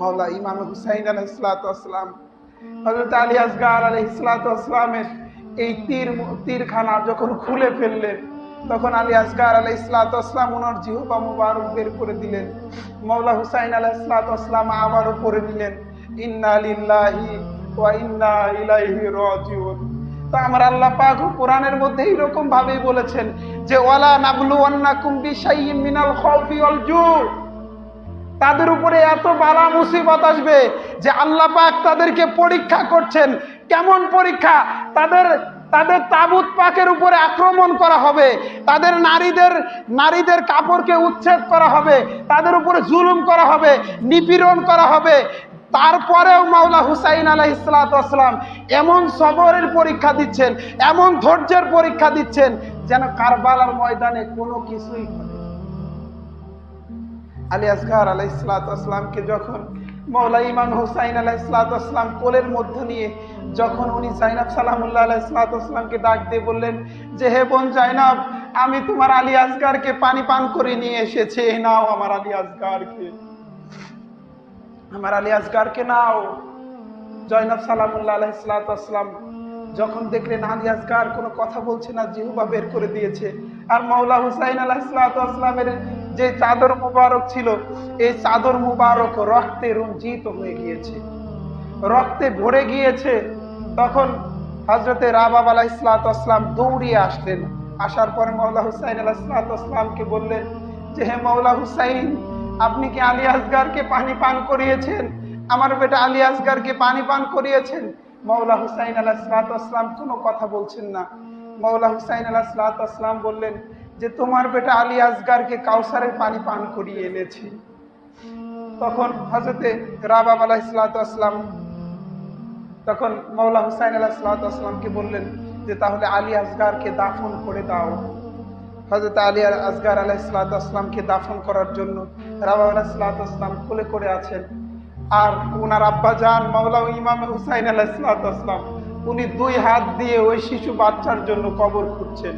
মাওলা ইমাম হুসাইন আলহিসাম হজরত আলী আসগার আলহিসামের এই তীর তীরখানা যখন খুলে ফেললেন, তখন আলী আসগার আলাই ইসলাতাম ওনার জিহবা মুবারক বের করে দিলেন। মৌলা হুসাইন আলাহ ইসলাতাম আবারও পড়ে নিলেন ইন্না লিল্লাহি ওয়া ইন্না ইলাইহি রাজিউন। তো আমার আল্লাহ পাক কোরআনের মধ্যে এইরকম ভাবেই বলেছেন যে, ওয়ালা নাবলু আন্নাকুম বিশাইয়্যিম মিনাল খাউফি ওয়াল জু তাদের উপরে এত বালা মুসিবত আসবে যে আল্লাহ পাক তাদেরকে পরীক্ষা করছেন। কেমন পরীক্ষা? তাদের তাদের তাবুত পাকের উপরে আক্রমণ করা হবে। তাদের নারীদের নারীদের কাপড়কে উচ্ছেদ করা হবে। তাদের উপরে জুলুম করা হবে, নিপীড়ন করা হবে। তারপরেও মাওলা হুসাইন আলাহ ইসলাতাম এমন সবরের পরীক্ষা দিচ্ছেন, এমন ধৈর্যের পরীক্ষা দিচ্ছেন যেন কারবালার ময়দানে কোনো কিছুই আলী আসগার আলাহ ইসলাতামকে যখন মৌলা ইমাম হুসাইন আলাহ ইসলাতাম কোলের মধ্যে নিয়ে যখন উনি জাইনাব সালামুল্লাহ আলাহ ইসলাতামকে ডাক দিয়ে বললেন যে, হে বোন জাইনাব, আমি তোমার আলী আসগারকে পানি পান করে নিয়ে এসেছি নাও আমার আলী আসগারকে আমার আলী আসগারকে নাও। জয়নাব সালামুল্লাহ আলাহ ইসলাতাম যখন দেখলেন আলী কোনো কথা বলছে না, জিহুবা বের করে দিয়েছে। আর মৌলা হুসাইন আলাহ ইসলাতামের যে চাদর মুবারক ছিল, এই চাদর মুবারক রক্তে রঞ্জিত হয়ে গিয়েছে। রক্তে ভরে গিয়েছে। তখন হজরতে রাবাব আলাহ ইসলাতাম দৌড়িয়ে আসলেন। আসার পরে মৌলা হুসাইন আলাহ ইসলাতামকে বললেন যে, হে মৌলা হুসাইন, আপনি কি আলী পানি পান করিয়েছেন? আমার বেটা আলী পানি পান করিয়েছেন? মৌলা হুসাইন আলাহ আসলাম কোনো কথা বলছেন না। মৌলা হুসাইন আলাহ আসলাম বললেন যে, তোমার বেটা আলী আসগারকে কাউসারের পানি পান করিয়ে এনেছি। তখন হজরতে রাবাব আলাহ ইসলাতাম তখন মৌলা হুসাইন আলাহ ইসলাতামকে বললেন যে, তাহলে আলী আসগারকে দাফন করে দাও। হজরত আলী আসগার আলাহ ইসলাতামকে দাফন করার জন্য রাবাব আলাহ ইসলাতাম কোলে করে আছেন। আর ওনার আব্বা যান মাওলা ইমাম হুসাইন আলাহ ইসলাতাম উনি দুই হাত দিয়ে ওই শিশু বাচ্চার জন্য কবর খুঁজছেন।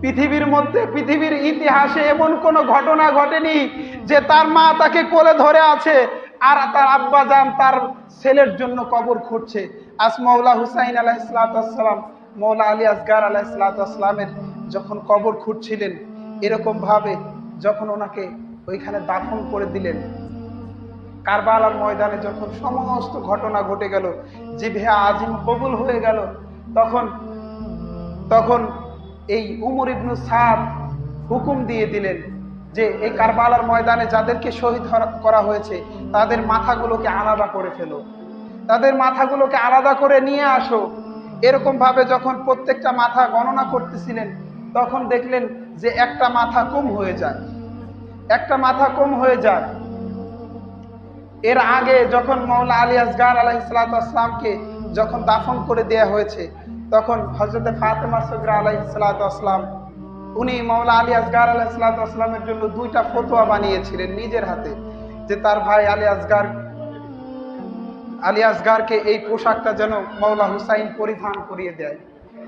পৃথিবীর মধ্যে, পৃথিবীর ইতিহাসে এমন কোন ঘটনা ঘটেনি যে তার মা তাকে কোলে ধরে আছে আর তার আব্বা যান তার ছেলের জন্য কবর খুঁজছে। আজ মৌলা হুসাইন আলাহ ইসলাতাম মৌলা আলী আসগার আলাহ ইসলাতামের যখন কবর খুঁজছিলেন এরকম ভাবে যখন ওনাকে ওইখানে দাফন করে দিলেন কারবালার ময়দানে যখন সমস্ত ঘটনা ঘটে গেল, জিভে আজিম কবুল হয়ে গেল, তখন তখন এই উমর ইবনু সাদ হুকুম দিয়ে দিলেন যে এই কারবালার ময়দানে যাদেরকে শহীদ করা হয়েছে, তাদের মাথাগুলোকে আলাদা করে ফেলো। তাদের মাথাগুলোকে আলাদা করে নিয়ে আসো। এরকম ভাবে যখন প্রত্যেকটা মাথা গণনা করতেছিলেন, তখন দেখলেন যে একটা মাথা কম হয়ে যায়। একটা মাথা কম হয়ে যায়। এর আগে যখন মৌলা আলী আসগার আলাহ ইসলাতামকে যখন দাফন করে দেয়া হয়েছে, তখন হজরত ফাতেমা সগরা আলাহ ইসলাতাম উনি মৌলা আলী আসগার আলাহ ইসলাতামের জন্য দুইটা ফতোয়া বানিয়েছিলেন নিজের হাতে, যে তার ভাই আলী আসগার, আলী আসগারকে এই পোশাকটা যেন মৌলা হুসাইন পরিধান করিয়ে দেয়।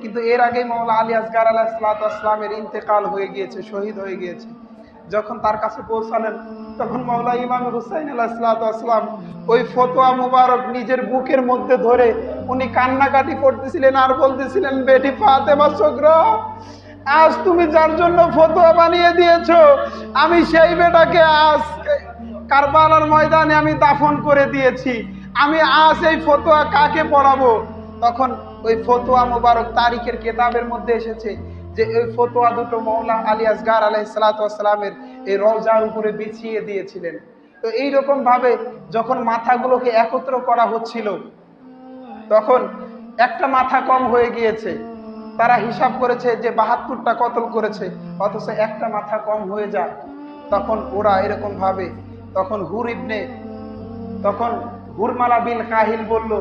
কিন্তু এর আগে মৌলা আলী আসগার আলাহ ইসলাতামের ইন্তেকাল হয়ে গিয়েছে, শহীদ হয়ে গিয়েছে। যখন তার কাছে পৌঁছালেন তখন মৌলা ইমাম হুসাইন আলাহিসাম ওই ফতোয়া মুবারক নিজের বুকের মধ্যে ধরে উনি কান্নাকাটি করতেছিলেন আর বলতেছিলেন, বেটি ফাতেমা চক্র আজ তুমি যার জন্য ফতোয়া বানিয়ে দিয়েছ, আমি সেই বেটাকে আজ কারবালার ময়দানে আমি দাফন করে দিয়েছি, আমি আজ এই ফতোয়া কাকে পড়াবো? তখন ওই ফতোয়া মুবারক তারিখের কেতাবের মধ্যে এসেছে যে ওই ফতোয়া দুটো মৌলা আলী আসগার আলহ সালাতামের এই রওজার উপরে বিছিয়ে দিয়েছিলেন। তো এইরকম ভাবে যখন মাথাগুলোকে একত্র করা হচ্ছিল, তখন একটা মাথা কম হয়ে গিয়েছে। তারা হিসাব করেছে যে বাহাত্তরটা কতল করেছে, অথচ একটা মাথা কম হয়ে যায়। তখন ওরা এরকম ভাবে, তখন হুর ইবনে, তখন হুরমালা বিন কাহিল বলল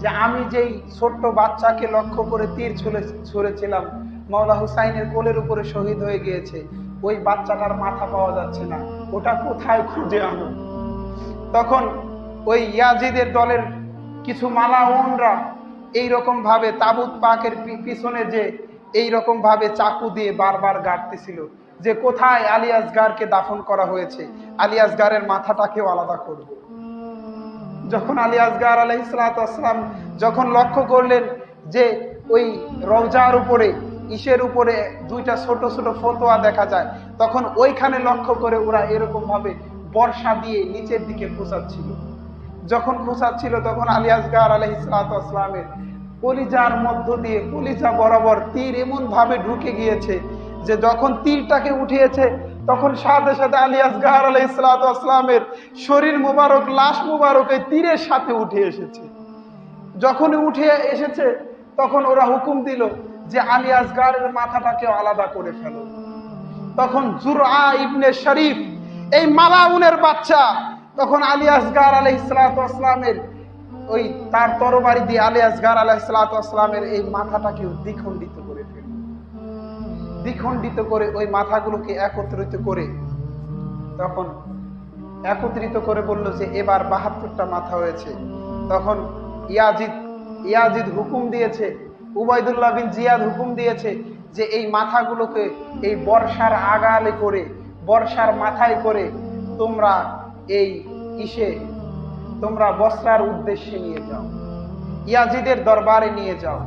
যে, আমি যেই ছোট্ট বাচ্চাকে লক্ষ্য করে তীর ছুলে, ছুঁড়েছিলাম, মাওলা হুসাইনের কোলের উপরে শহীদ হয়ে গিয়েছে। ওই বাচ্চাটার মাথা পাওয়া যাচ্ছে না। ওটা কোথায় খুঁজে আনো? তখন ওই ইয়াজিদের দলের কিছু মালাউনরা এইরকম ভাবে তাবুত পাকের পিছনে যে এই রকম ভাবে চাকু দিয়ে বারবার গাড়তেছিল যে কোথায় আলী আসগারকে দাফন করা হয়েছে, আলী আসগারের মাথাটাকেও আলাদা করব। যখন আলী আসগার আলহ ইসলাতাম যখন লক্ষ্য করলেন যে ওই রওজার উপরে ইসের উপরে দুইটা ছোট ছোট ফতোয়া দেখা যায়, তখন ওইখানে লক্ষ্য করে ওরা এরকম ভাবে বর্ষা দিয়ে নিচের দিকে খোঁচাচ্ছিল। যখন খোঁচাচ্ছিল তখন আলী আসগার আলহ ইসলাতামের কলিজার মধ্য দিয়ে, কলিজা বরাবর তীর এমন ভাবে ঢুকে গিয়েছে যে যখন তীরটাকে উঠিয়েছে, তখন সাথে সাথে আলী আসগার আলহ ইসলাতামের শরীর মুবারক, লাশ মুবারক এই তীরের সাথে উঠে এসেছে। যখন উঠে এসেছে, তখন ওরা হুকুম দিল যে আলী আসগারের মাথাটাকে আলাদা করে ফেলো। তখন জুরআ ইবনে শরীফ, এই মালাউনের বাচ্চা, তখন আলী আসগার আলহ ইসলাতামের ওই তার তরবারি দিয়ে আলী আসগার আলাহ ইসলাতামের এই মাথাটাকে দ্বিখণ্ডিত করে ফেলল দ্বিখণ্ডিত করে ওই মাথাগুলোকে একত্রিত করে, তখন একত্রিত করে বলল যে, এবার বাহাত্তরটা মাথা হয়েছে। তখন ইয়াজিদ ইয়াজিদ হুকুম দিয়েছে উবাইদুল্লাহ বিন জিয়াদ হুকুম দিয়েছে যে এই মাথাগুলোকে এই বর্ষার আগালে করে, বর্ষার মাথায় করে তোমরা এই ইসে, তোমরা বস্ত্রার উদ্দেশ্যে নিয়ে যাও। ইয়াজিদের দরবারে নিয়ে যাও।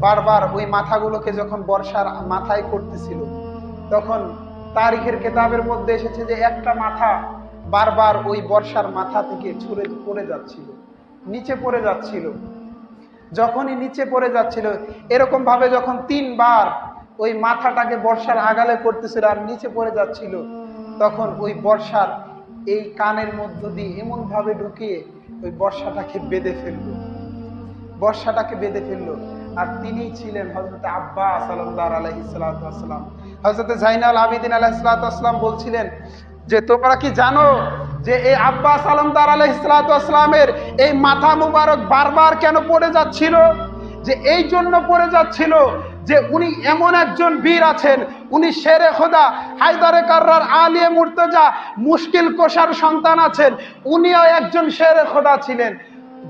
বারবার ওই মাথাগুলোকে যখন বর্ষার মাথায় করতেছিল, তখন তারিখের কেতাবের মধ্যে এসেছে যে একটা মাথা বারবার ওই বর্ষার মাথা থেকে ছুঁড়ে, পড়ে যাচ্ছিল, নিচে পড়ে যাচ্ছিল। যখনই নিচে পড়ে যাচ্ছিল এরকম ভাবে যখন তিনবার ওই মাথাটাকে বর্ষার আগালে করতেছিল আর নিচে পড়ে যাচ্ছিল, তখন ওই বর্ষার এই কানের মধ্য দিয়ে এমন ভাবে ঢুকিয়ে ওই বর্ষাটাকে বেঁধে ফেলল। বর্ষাটাকে বেঁধে ফেলল। আর তিনি ছিলেন হজরত আব্বাস আলমদার আলহি সালাম হজরত জাইনাল আবিদিন আলাহিসাল্লাম বলছিলেন যে, তোমরা কি জানো যে এই আব্বাস আলমদার আলহিসামের এই মাথা মুবারক বারবার কেন পড়ে যাচ্ছিল? যে এই জন্য পড়ে যাচ্ছিল যে উনি এমন একজন বীর আছেন, উনি শেরে খোদা, হায়দারে কার্রার আলিয়ে মুর্তজা, মুশকিল কোষার সন্তান আছেন, উনিও একজন শেরে খোদা ছিলেন।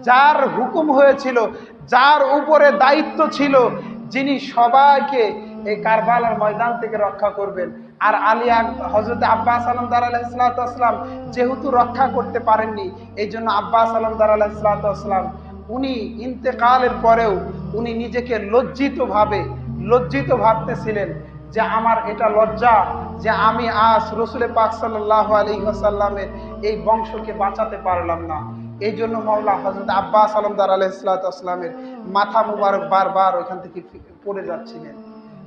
যার হুকুম হয়েছিল, যার উপরে দায়িত্ব ছিল, যিনি সবাইকে এই কারবালার ময়দান থেকে রক্ষা করবেন। আর আলী হজরত আব্বাস আলমদার আলাইসালাম যেহেতু রক্ষা করতে পারেননি এই জন্য আব্বাস আলম আলমদার আলাইসালাম উনি ইন্তেকালের পরেও উনি নিজেকে লজ্জিত ভাবে, লজ্জিত ভাবতেছিলেন যে আমার এটা লজ্জা যে আমি আজ রসুলে পাক সাল্লাহ আলী আসাল্লামের এই বংশকে বাঁচাতে পারলাম না। এই জন্য মাওলা হজরত আব্বাস আলমদার আলাইসালামের মাথা মুবারক বারবার ওইখান থেকে পড়ে যাচ্ছিলেন।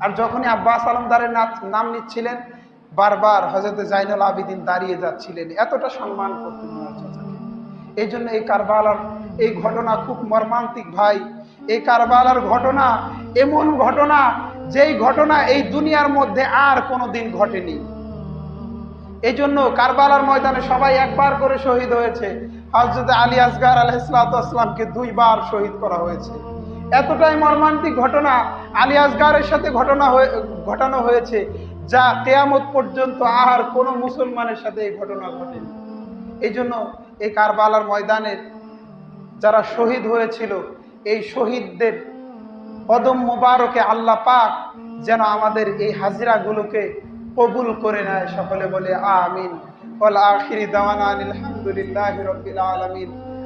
আর যখনই আব্বাস আলমদারের নাম নিচ্ছিলেন, বারবার হজরত জাইনুল আবিদিন দাঁড়িয়ে যাচ্ছিলেন। এতটা সম্মান করতেন এই জন্য এই কারবালার এই ঘটনা খুব মর্মান্তিক ভাই। এই কারবালার ঘটনা এমন ঘটনা, যেই ঘটনা এই দুনিয়ার মধ্যে আর কোনো দিন ঘটেনি। এই জন্য কারবালার ময়দানে সবাই একবার করে শহীদ হয়েছে। হজরত আলী আসগার আলহিসামকে দুইবার শহীদ করা হয়েছে। এতটাই মর্মান্তিক ঘটনা আলী আসগারের সাথে ঘটনা হয়ে, ঘটানো হয়েছে, যা কেয়ামত পর্যন্ত আর কোনো মুসলমানের সাথে এই ঘটনা ঘটেনি। এই জন্য এই কারবালার ময়দানের যারা শহীদ হয়েছিল, এই শহীদদের কদম মুবারকে আল্লাহ পাক যেন আমাদের এই হাজিরাগুলোকে কবুল করে নেয়। সকলে বলে, আমিন। ওয়াল আখিরি দাওয়ানা আলহামদুলিল্লাহি রাব্বিল আলামিন।